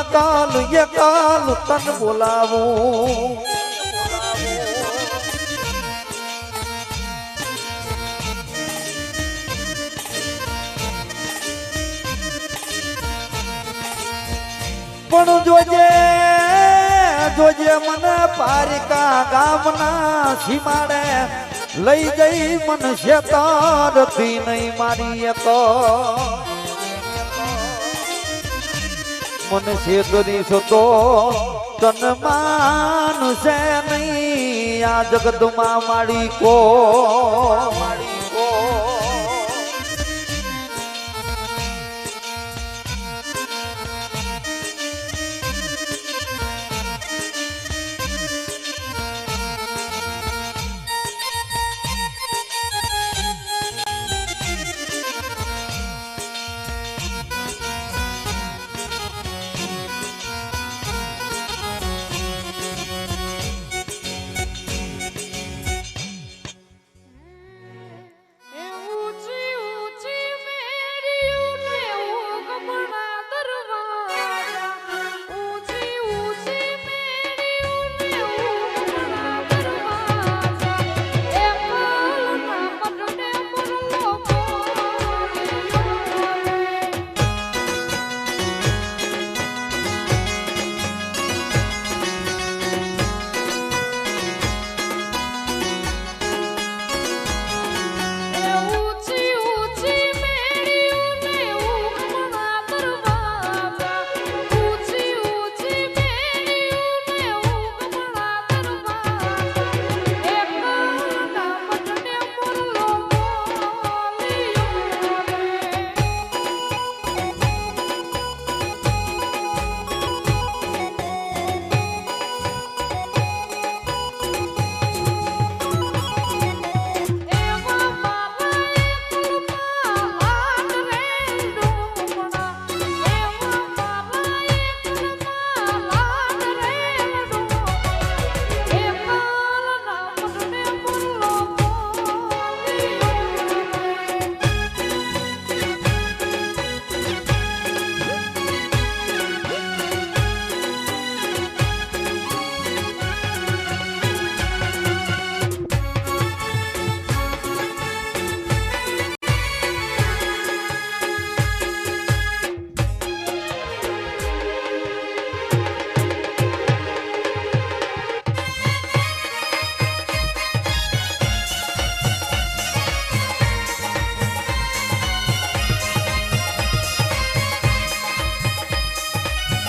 એકાલ એકાલ તન બોલાવું. પણ જોજે જોજે મને પારિકા ગામના સીમાડે લઈ જઈ મન શેતારથી નહીં મારી તો મને શેતરીશ તો તન માન છે નહીં આ જગતમાં માળી કો મારી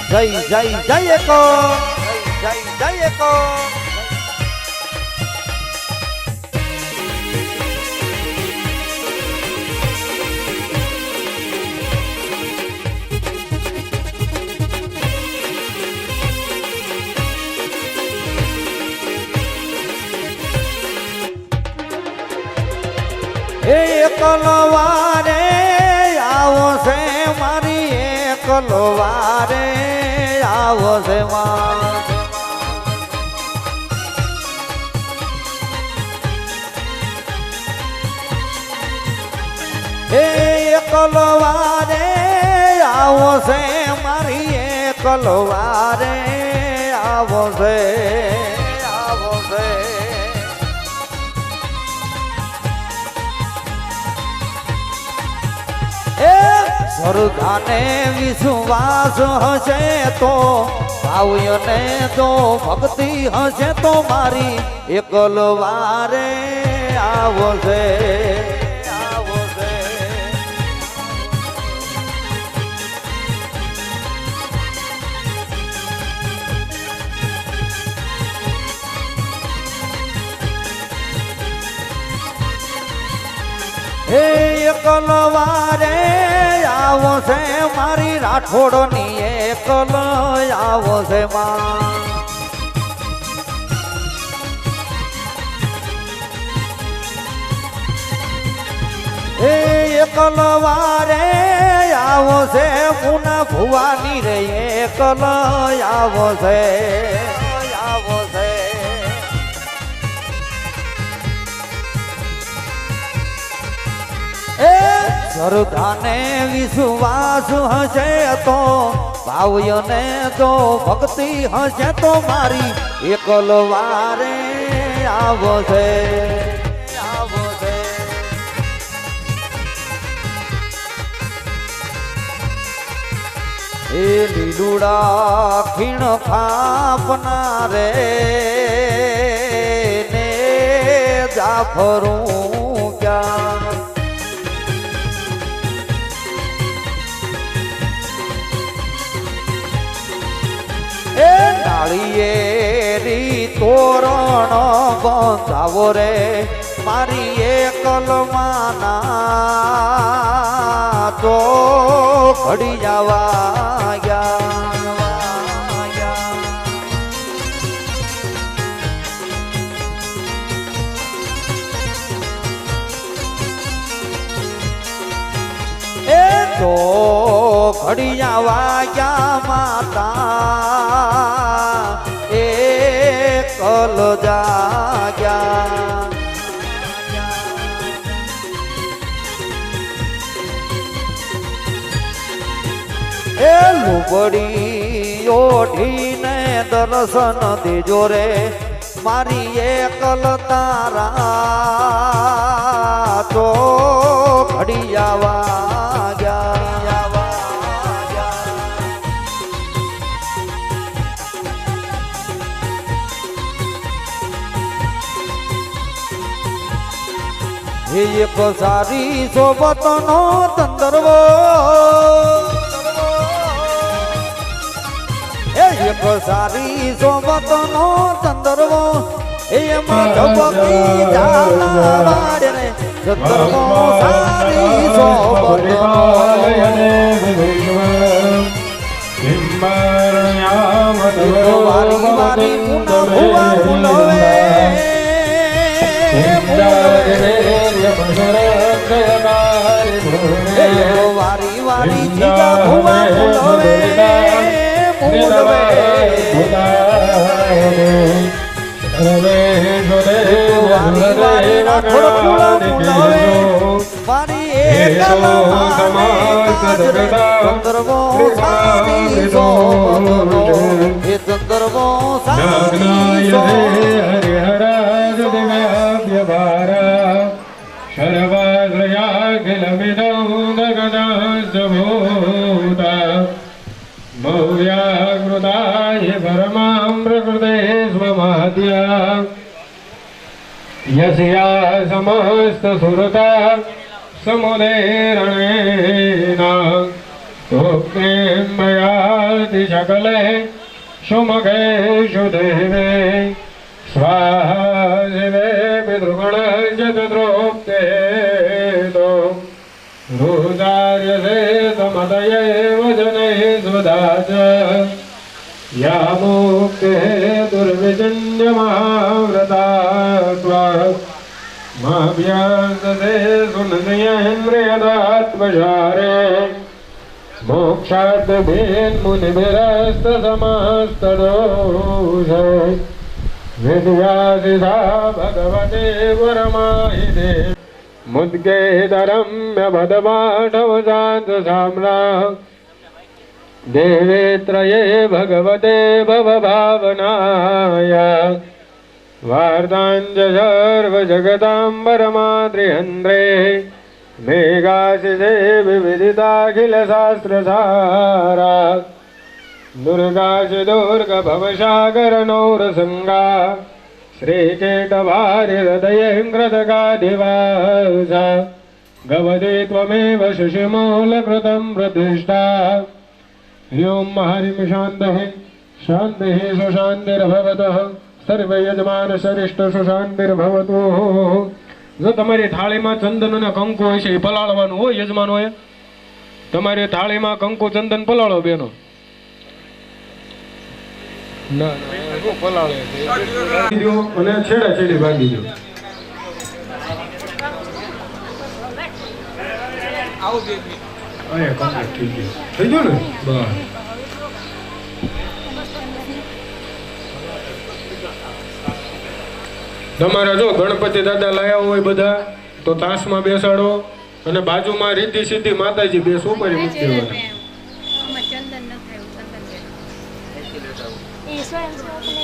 જય જય જય એકો. જય જય જય એકો. એ એકલવારે આવો છે મારી આવો માં એ આવો છે મારી એકલવારે આવો છે આવો છે એ સ્વર્ગાને વિશ્વાસ હશે તો ભાવ્યને તો ભક્તિ હશે તો મારી એકલવારે આવશે આવશે હે એકલવારે આવશે મારી રાઠોડની એકલ છે માં. નવારે આવો છે પુના ભુવાની રે છે. આવો છે. એ શ્રદ્ધાને વિશ્વાસ હશે તો ભાવ્યને જો ભક્તિ હશે તો મારી એકલ વારે આવશે આવશે એ લીલુડા, ખીણ ફાપના રે ને જાફરું ક્યાં? એ રી તોરણ બંધાવો રે. મારી એકલમાના તો ઘડી જવા એ તો ઘડિયા વાગ્યા માતા, એ કલ જાગ્યા. એ લુગડી ઓઢીને દર્શન દેજો રે, મારી એકલ તારા તો ઘડી હે એક સારી સોબતનો તંદરવો એ એક સારી સોબતનો તંદરવો એમાં ધબકી જાના વાડે રે તંદરવો સારી સોબતનો. વારી વારી પુના ભુવા વારી ભુવા વારી વારી મારી એકલ માને ચંદ્રવો સારી સોબતનો એ યસ્યા સમસ્ત સુરતા સમુદેરણેના તોક્તિમ મયાતિ સકલે સુમગેષુ દેવે સ્વાહા શિવે પિતૃગણ જતદ્રોક્તે તો રુદાર્ય સે સમતયે વજને સ્વદાચ या मुक्तिः दुर्विजन्यमहाव्रता त्वा माभ्यासते सुनदयेन्द्रियदात्मजारे मोक्षाद्भिन्मुनिभिरस्तसमस्तदोषै विद्यासिधा भगवते परमाहिते मुद्गेदरम्यभदपाठवशान्तसाम्ना देवे त्रये भगवते भवभावनाय। वार्ताञ्जसर्वजगदाम्बरमाद्रिहन्द्रे मेघाशिषे विविदिताखिलशास्त्रसारा दुर्गाशि दुर्गभवसागरनौरसङ्गा श्रीकेटभारिहृदयङ्कृतगाधिवासा गवदे त्वमेव शिशुमूलकृतं प्रतिष्ठा। हरिं शान्तिः शान्तिः सुशान्तिर्भवतः સર્વે યજમાન સરિષ્ઠ સુશાંતિર્ભવતુ જો તમારી થાળીમાં ચંદન અને કંકુ હોય છે એ પલાળવાનું હોય યજમાન હોય તમારી થાળીમાં કંકુ ચંદન પલાળો બેનો ના ના પલાળે અને છેડા છેડી ભાગી દો અહીંયા કમ્પ્લીટ થઈ ગયું થઈ ગયું ને બસ તમારા જો ગણપતિ દાદા લાયા હોય બધા તો તાસમાં બેસાડો અને બાજુમાં રીધી સીધી માતાજી બે સુપારી મૂકી હોય ચંદન ન થાય એ સ્વયંસેવકને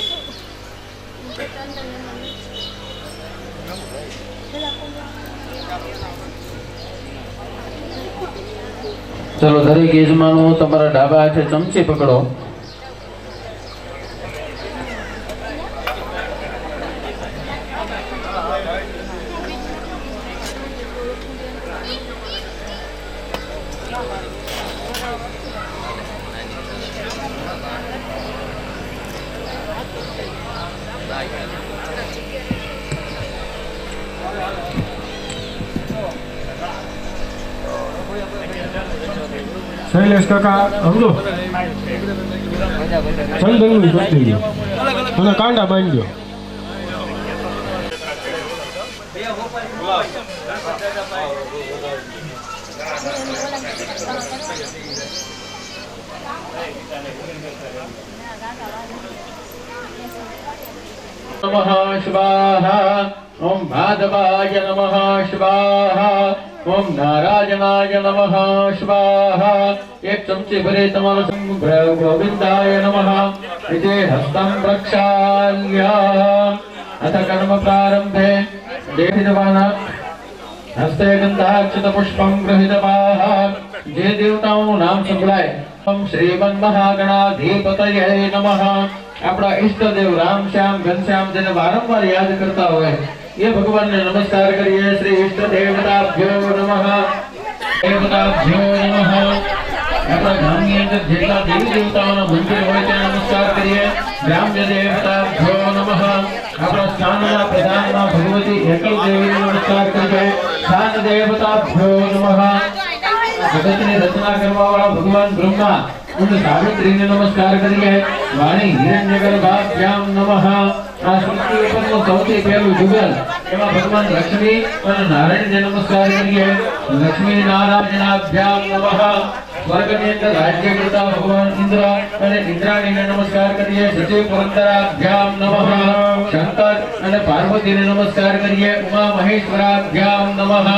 ચલો દરેક યજમાનો તમારા ડાબા હાથે ચમચી પકડો. શૈલેષ કાકા સમજો ચંદનની પટ્ટી અને કાંડા બાંધ્યો. નમઃ સ્વાહા નમઃ સ્વાહા ઓમ નારાયણાય નમઃ સ્વાહા એક ચમચી ભરી તમારો સંગ્રહ ગોવિંદાય નમઃ વિજય હસ્તમ પ્રક્ષાલ્ય અથ કર્મ પ્રારંભે દેહિતવાના હસ્તે ગંધાક્ષત પુષ્પમ ગૃહિતવાહ જે દેવતાઓનું નામ સંભળાય શ્રીમન મહાગણાધિપતયે નમઃ આપણા ઈષ્ટદેવ રામ શ્યામ ઘનશ્યામ જેને વારંવાર યાદ કરતા હોય એ ભગવાનને નમસ્કાર કરીએ. શ્રી ઈષ્ટ દેવતાભ્યો नमः દેવતાભ્યો नमः આપણા ગામની અંદર જેટલા દેવી દેવતાઓના મંદિર હોય ત્યાં નમસ્કાર કરીએ. ગ્રામ્ય દેવતાભ્યો નમઃ. આપણા સ્થાનના પ્રધાનમાં ભગવતી એકલ દેવીને નમસ્કાર કરીએ. સ્થાન દેવતાભ્યો નમઃ. જગતની રચના કરવા વાળા ભગવાન બ્રહ્મા અને સાવિત્રીને નમસ્કાર કરીએ. વાણી હિરણ્યગર્ભાભ્યામ નમઃ. આ સૃષ્ટિ ઉપરનું સૌથી પહેલું જુગલ. એમાં ભગવાન લક્ષ્મી અને નારાયણને નમસ્કાર કરીએ. લક્ષ્મી નારાયણાભ્યામ નમઃ. સ્વર્ગની અંદર રાજ્ય કરતા ભગવાન ઇન્દ્ર અને ઇન્દ્રાણીને નમસ્કાર કરીએ સચિવ પુરંદરાભ્યામ નમઃ, શંકર અને પાર્વતીને નમસ્કાર કરીએ, ઉમા મહેશ્વરાભ્યામ નમઃ.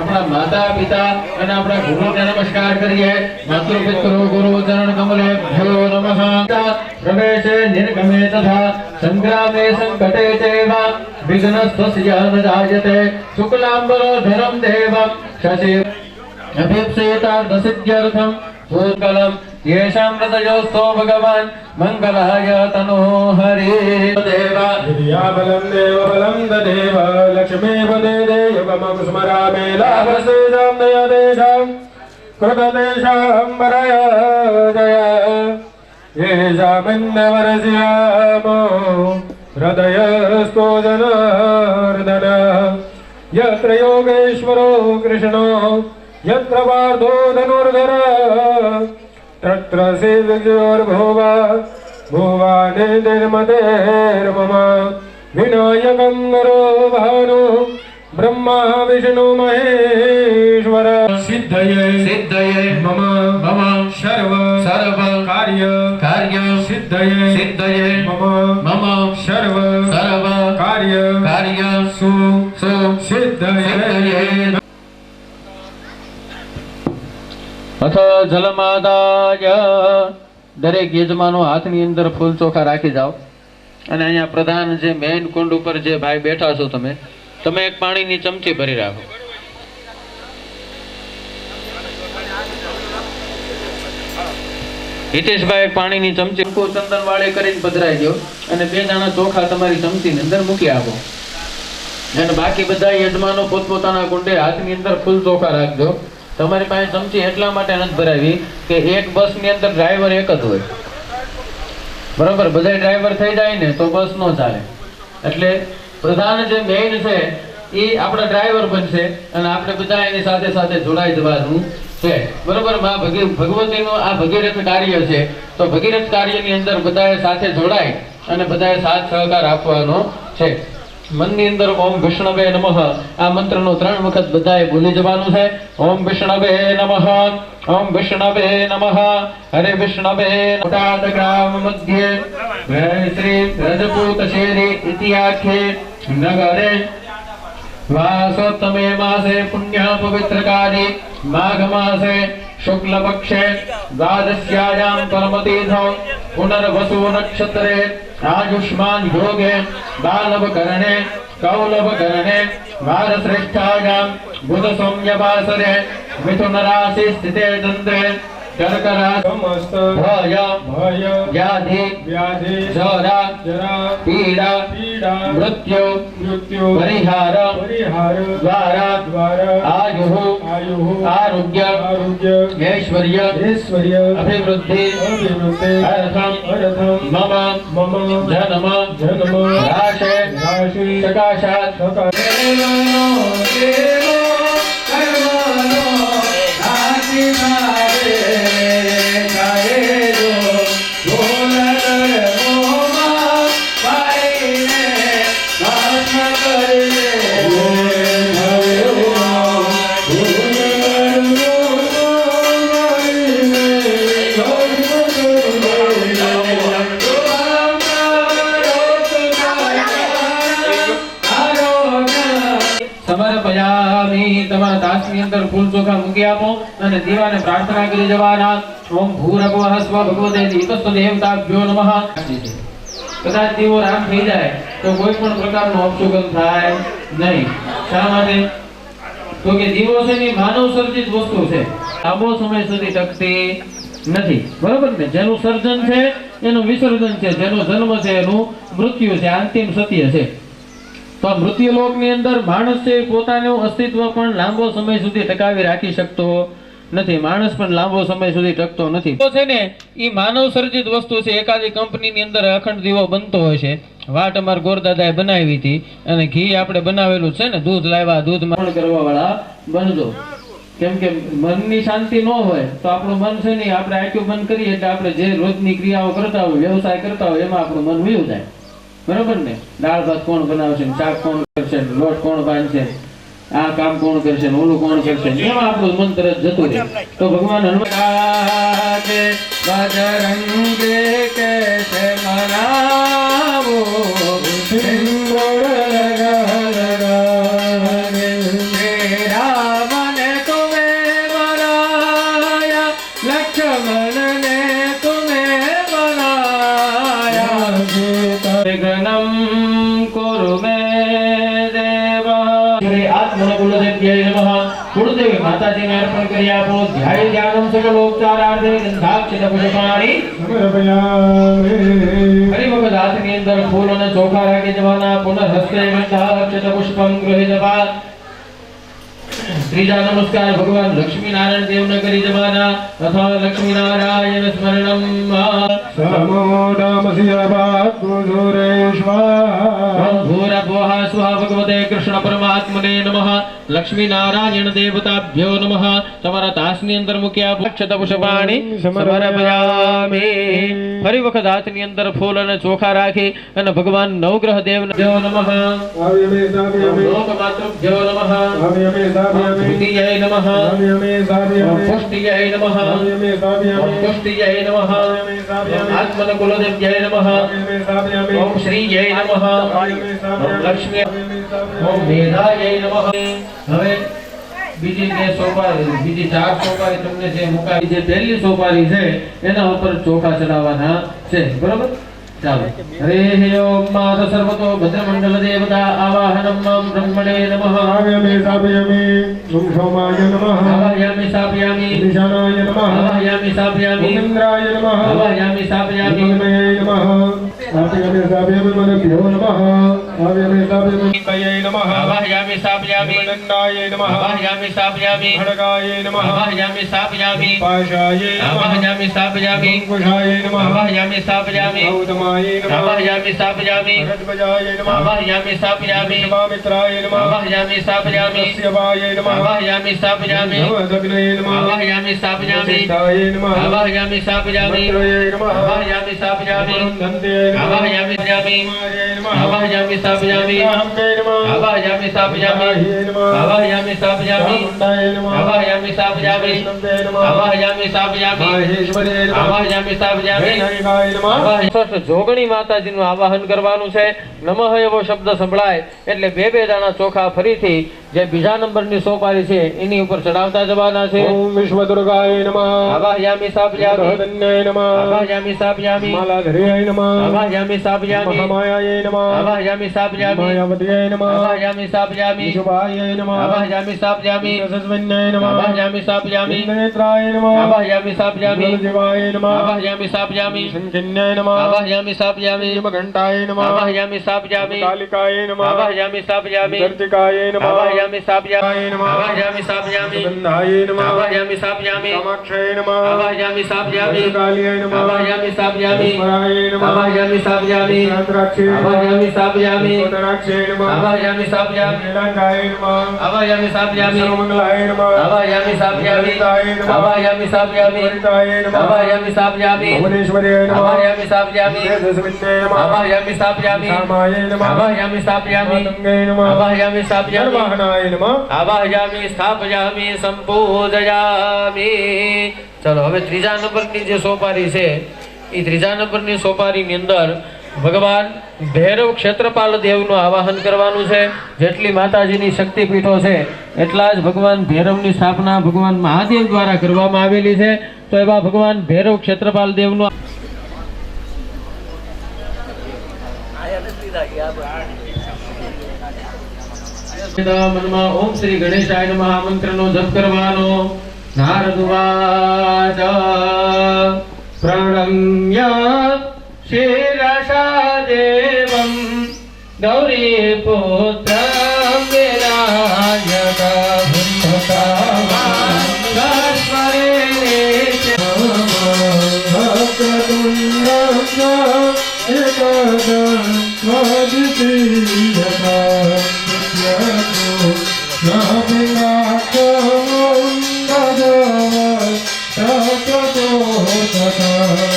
આપણા માતા, પિતા અને આપણા ગુરુને નમસ્કાર કરીએ. માતૃ પિતૃ ગુરુ ચરણ કમલે, ભયો નમઃ. પ્રવેશે નિર્ગમે તથા સંગ્રામે સંકટે ચૈવ વિઘ્નસ્તસ્ય ન જાયતે, શુક્લાંબરો ધરમ દેવમ શશિ अभीप्सेताद्वसिद्ध्यर्थं भूकलं येषां हृदयोस्तो भगवान् मङ्गलः य तनो हरे देव या बलं देव बलं ददेव लक्ष्मीव देदे युगमकुस्मरामे लाभसेषां कृतदेशाम्बरय जय येषामिन्दवरस्यामो हृदयस्तो जनार्दन यत्र योगेश्वरो कृष्णो यत्र पार्थो धनुर्धर तत्र श्रीविजयोर्भुवा भुवाने निर्मतेर्मम विनायकं नरो भानु ब्रह्मा विष्णु महेश्वर सिद्धये सिद्धये मम मम सर्व सर्व कार्य कार्य सिद्धये सिद्धये मम मम सर्व सर्व कार्य कार्य सु અથ દરેક યજમાનો હાથની અંદર ફૂલ ચોખા રાખી જાઓ. અને અહીંયા પ્રધાન જે મેઇન કુંડ ઉપર જે ભાઈ બેઠા છો તમે તમે એક પાણીની ચમચી ભરી રાખો. હિતેશભાઈ પાણીની ચમચી ચંદન વાળે કરીને પધરાઈ દો. અને બે દાણા ચોખા તમારી ચમચીની અંદર મૂકી આપો. અને બાકી બધા યજમાનો પોતપોતાના કુંડે હાથની અંદર ફૂલ ચોખા રાખજો. તમારી પાસે ચમચી એટલા માટે નથી ભરાવી કે એક બસની અંદર ડ્રાઈવર એક જ હોય. બરાબર? બધા ડ્રાઈવર થઈ જાય ને તો બસ નો ચાલે. એટલે પ્રધાન જે મેઇન છે એ આપણા ડ્રાઈવર બનશે અને આપણે બધા એની સાથે સાથે જોડાઈ જવાનું છે. બરોબર? માં ભગી, ભગવતીનું આ ભગીરથ કાર્ય છે. તો ભગીરથ કાર્યની અંદર બધાએ સાથે જોડાય અને બધાએ સાથ સહકાર આપવાનો છે. મનની અંદર ઓમ વિષ્ણવે નમઃ. આ મંત્રનો ત્રણ વખત બધાએ બોલી જવાનું છે. ઓમ વિષ્ણવે નમઃ. ઓમ વિષ્ણવે નમઃ. હરે વિષ્ણવે ગ્રામ મધ્યે શ્રી રજપૂત શેરી ઇતિહાખે નગરે વાસોત્તમે માસે પુણ્ય પવિત્રકારી માઘ માસે શુક્લપક્ષે દ્વાદશ્યાયામ પરમતીર્થો પુનર્વસુ નક્ષત્રે આયુષ્માન યોગે બાલવકરણે કૌલવકરણે ભારશ્રેષ્ઠાયામ બુધ સૌમ્યવાસરે મિથુન રાશિ સ્થિતે તંત્રે શર્કરા સમસ્ત ભય ભય વ્યાધિ વ્યાધિ જરા જરા પીડા પીડા મૃત્યુ મૃત્યુ પરિહાર પરિહાર દ્વારા દ્વારા આયુ આયુ આરોગ્ય આરોગ્ય ઐશ્વર્ય ઐશ્વર્ય અભિવૃદ્ધિ અભિવૃદ્ધિ અર્થમ અર્થમ મમ મમ જન્મ જન્મ રાશે રાશિ સકાશાત સકાશ દાસની અંદર ફૂલ ચોખા મૂકી આપો અને દીવાને પ્રાર્થના કરી જવાના. ઓમ ભૂરગવ હસ્વ ભગવતે દીપસ્વ દેવતાભ્યો નમઃ. કદાચ દીવો રામ થઈ જાય તો કોઈ પણ પ્રકારનો અપશુગન થાય નહીં. શા માટે? તો કે દીવો છે ને એ માનવ સર્જિત વસ્તુ છે. લાંબો સમય સુધી ટકતી નથી. બરોબર ને? જેનું સર્જન છે, એનું વિસર્જન છે. જેનો જન્મ છે, એનું મૃત્યુ છે. અંતિમ સત્ય છે. તો મૃત્યુલોકની અંદર માણસ છે પોતાનું અસ્તિત્વ પણ લાંબો સમય સુધી ટકાવી રાખી શકતો નથી. માણસ પણ લાંબો સમય સુધી ટકતો નથી. તો છે ને એ માનવ સર્જિત વસ્તુ છે. એકાદી કંપનીની અંદર અખંડ દીવો બનતો હોય છે. વાટ અમાર ગોરદાદાએ બનાવી હતી અને ઘી આપણે બનાવેલું છે ને, દૂધ લાવ્યા, દૂધ પણ કરવા વાળા બનજો. કેમ કે મનની શાંતિ ન હોય તો આપણું મન છે ને આપણે આટલું બંધ કરીએ એટલે આપણે જે રોજની ક્રિયાઓ કરતા હોય, વ્યવસાય કરતા હોય, એમાં આપણું મન વયું જાય બરોબર ને? દાળ ભાત કોણ બનાવશે શાક કોણ કરશે લોટ કોણ બાંધશે આ કામ કોણ કરશે ઓલું કોણ કરશે એમાં આપણું મન તરત જતું રહે. તો ભગવાન હનુમાન સકલોપચારાર્થે ગંધાક્ષિત પુષ્પાણી હાથની અંદર ફૂલ ચોખા રાખી જવાના પુનઃ હસ્તે ગંધાક્ષિત પુષ્પમ ગૃહીતવા ત્રીજા નમસ્કાર ભગવાન લક્ષ્મીનારાયણ દેવને કરી જવાના અથવા લક્ષ્મી નારાયણ સ્મરણમ. સમોદામસ્યવાત્મસુરેશ્વા ભૂરભુવઃ સ્વઃ ભગવતે કૃષ્ણ પરમાત્મને નમઃ. લક્ષ્મી નારાયણ દેવતાભ્યો નમઃ. તમારા તાસની અંદર મૂક્યા અક્ષત પુષ્પાણી સમર્પયામિ ફરી વખત હાથની અંદર ફૂલ અને ચોખા રાખી અને ભગવાન નવગ્રહ દેવ નમઃ. નમઃ આત્મન કુલદેવ્યાય નમઃ આવ્યમે સાવ્યમે ઓમ શ્રીય નમઃ આવ્યમે સાવ્યમે ઓમ લક્ષ્મી ઓમ મેધાય નમઃ હવે બીજી જે સોપારી બીજી ચાર સોપારી તમને જે મુકાવી જે પહેલી સોપારી છે એના ઉપર ચોખા ચડાવવાના છે. બરોબર? ચાલો. હરે ઓમ માત સર્વતો ભદ્રમંડલ દેવતા આવાહનમ મમ બ્રહ્મણે નમઃ. આવ્યમે સાવ્યમે ઓમ સોમાય નમઃ. આવાહયામિ नमः નિશાનાય નમઃ. આવાહયામિ नमः ઓમ ઇન્દ્રાય નમઃ. આવાહયામિ સ્થાપયામિ નમઃ નમઃ આવ્યમે સાવ્યમે મનભ્યો નમઃ આવ્યમે સાવ્યમે કયૈ નમઃ આવાહયામિ સ્થાપયામિ દંડાય નમઃ આવાહયામિ સ્થાપયામિ ખડગાય નમઃ આવાહયામિ સ્થાપયામિ પાશાય નમઃ આવાહયામિ સ્થાપયામિ અંકુશાય નમઃ આવાહયામિ સ્થાપયામિ ગૌતમાય નમઃ આવાહયામિ સ્થાપયામિ ભરદ્વજાય નમઃ આવાહયામિ સ્થાપયામિ વિશ્વામિત્રાય નમઃ આવાહયામિ સ્થાપયામિ કશ્યપાય નમઃ આવાહયામિ સ્થાપયામિ નવદગ્નય નમઃ આવાહયામિ સ્થાપયામિ વસિષ્ઠાય નમઃ આવાહયામિ સ્થાપયામિ મંત્રય આવાહયામિ જોગણી માતાજીનું આવાહન કરવાનું છે. નમઃ એવો શબ્દ સંભળાય એટલે બે બે દાણા ચોખા ફરીથી જે બીજા નંબરની સોપારી છે એની ઉપર ચડાવતા જવાના છે. ઓમ વિશ્વદુર્ગાય નમઃ. આવાહયામિ સ્થાપયામિ ધન્યાય નમઃ. આવાહયામિ માલા ધરેય નમઃ. આવાહયામિ સ્થાપયામિ મહામાયાય નમઃ આવાહયામિ સ્થાપયામિ માયાવત્યાય નમઃ આવાહયામિ સ્થાપયામિ વિશુભાય નમઃ આવાહયામિ સ્થાપયામિ સસ્વન્યાય નમઃ આવાહયામિ સ્થાપયામિ ઇન્દ્રનેત્રાય નમઃ આવાહયામિ સ્થાપયામિ જીવાય નમઃ આવાહયામિ સ્થાપયામિ સંકિન્યાય નમઃ આવાહયામિ સ્થાપયામિ ઘંટાય નમઃ આવાહયામિ સ્થાપયામિ કાલિકાય નમઃ આવાહયામિ સ્થાપયામિ ગર્જિકાય નમઃ આવાહયામિ સ્થાપયામિ નમઃ આવાહયામિ સ્થાપયામિ સુગંધાય નમઃ આવાહયામિ સ્થાપયામિ કામાક્ષય નમઃ આવાહયામિ સ્થાપયામિ કાલિયાય નમઃ આવાહયામિ સ્થાપયામિ સ્મરાય નમઃ આવાહયામિ સ્થાપયામિ રાત્રાક્ષય નમઃ આવાહયામિ સ્થાપયામિ કોટરાક્ષય નમઃ આવાહયામિ સ્થાપયામિ નીલાંગાય નમઃ આવાહયામિ સ્થાપયામિ સર્વમંગલાય નમઃ આવાહયામિ સ્થાપયામિ આવાહયામિ સ્થાપયામિ વરિતાય નમઃ આવાહયામિ સ્થાપયામિ ભુવનેશ્વર્યાય નમઃ આવાહયામિ સ્થાપયામિ તેજસ્વિન્યાય નમઃ આવાહયામિ સ્થાપયામિ કામાય નમઃ આવાહયામિ સ્થાપયામિ માતંગાય નમઃ આવાહયામિ સ્થાપયામિ સર્વાહનાય નમઃ આવાહયામિ સ્થાપયામિ સંપૂજયામિ ચલો હવે ત્રીજા નંબરની જે સોપારી છે એ ત્રીજા નંબરની સોપારીની અંદર ભગવાન ભૈરવ ક્ષેત્રપાલ દેવનું આવાહન કરવાનું છે. જેટલી માતાજીની શક્તિપીઠો છે, એટલા જ ભગવાન ભૈરવની સ્થાપના ભગવાન મહાદેવ દ્વારા કરવામાં આવેલી છે. તો એવા ભગવાન ભૈરવ ક્ષેત્રપાલ દેવનું મનમાં ઓમ શ્રી ગણેશાય નમઃ મંત્રનો જપ કરવાનો. નારદુવાચ પ્રણમ્ય શિરસા દેવમ ગૌરી પુત્ર Oh.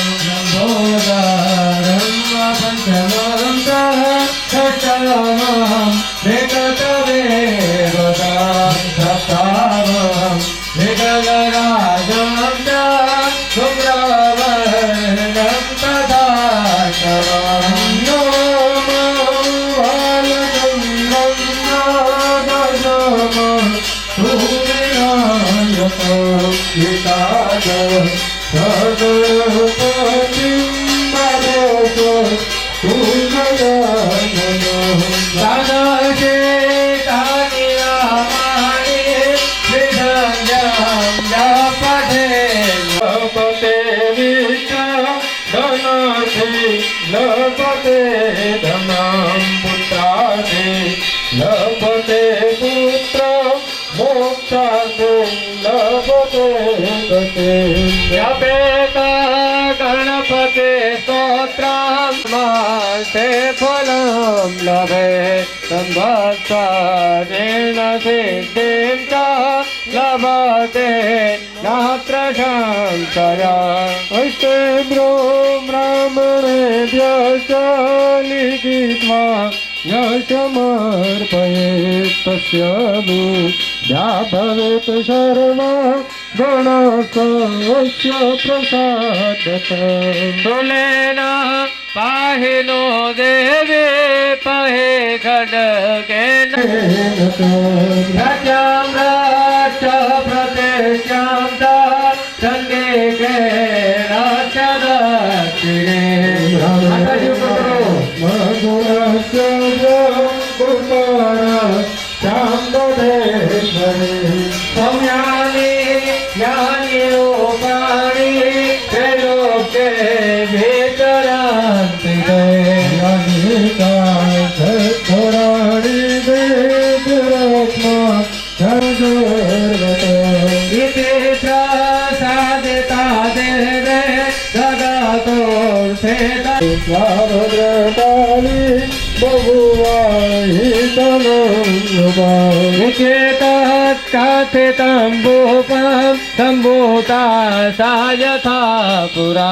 ધનાથી લપતે ધનામ પુત્રાદે લપતે પુત્ર મોક્ષાદે લપતે ગતે જપેતા ગણપતે સ્તોત્રામાસે ફલમ લભે સંભત્સરેણ સિદ્ધિં ચ ગાત્ર શાંતયા હસ્તે બ્રો બ્રાહ્મણેભ્ય ચાલિગીત્વા યશમર્પયે તસ્ય દુધ્યા ભવેત શર્મા ગણસ્ય પ્રસાદત ડોલેન પાહિનો દેવે પહે ખડકે રાજા स्वाभद्रपाली निकेतत्काथे तम्बोपां तम्बोता सा यथा पुरा